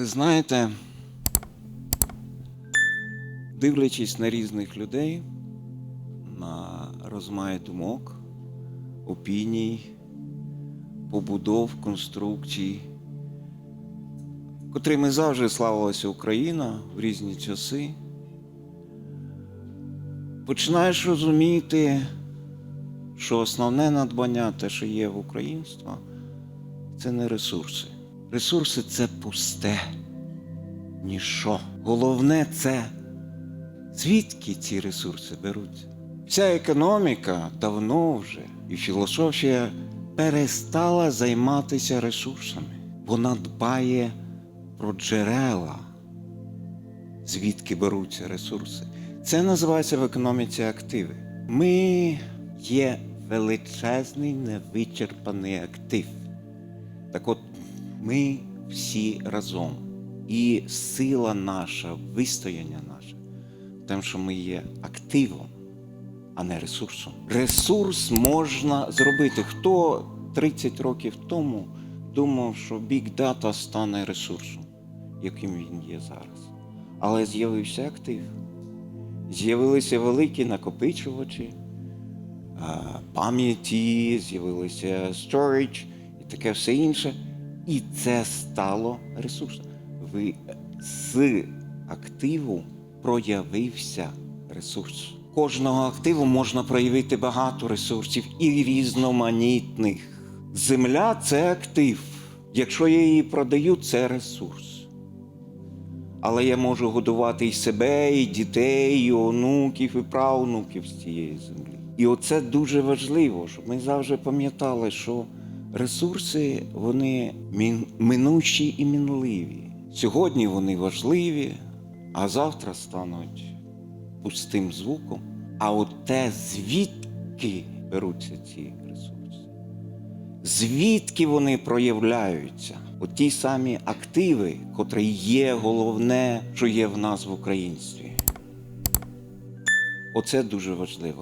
Ви знаєте, дивлячись на різних людей, на розмай думок, опіній, побудов, конструкцій, котрими завжди славилася Україна в різні часи, починаєш розуміти, що основне надбання, те, що є в українства, це не ресурси. Ресурси це пусте, ніщо. Головне це звідки ці ресурси беруться. Вся економіка давно вже і філософія перестала займатися ресурсами. Вона дбає про джерела, звідки беруться ресурси. Це називається в економіці активи. Ми є величезний невичерпаний актив. Так от ми всі разом. І сила наша, вистояння наше в тому, що ми є активом, а не ресурсом. Ресурс можна зробити. Хто 30 років тому думав, що Big Data стане ресурсом, яким він є зараз. Але з'явився актив. З'явилися великі накопичувачі, пам'яті, з'явилися storage і таке все інше. І це стало ресурсом. Ви з активу проявився ресурс. Кожного активу можна проявити багато ресурсів і різноманітних. Земля це актив. Якщо я її продаю, це ресурс. Але я можу годувати і себе, і дітей, і онуків, і правнуків з цієї землі. І оце дуже важливо, щоб ми завжди пам'ятали, що ресурси вони минучі і мінливі. Сьогодні вони важливі, а завтра стануть пустим звуком. А от те, звідки беруться ці ресурси, звідки вони проявляються? От ті самі активи, котрі є головне, що є в нас в українстві. Оце дуже важливо.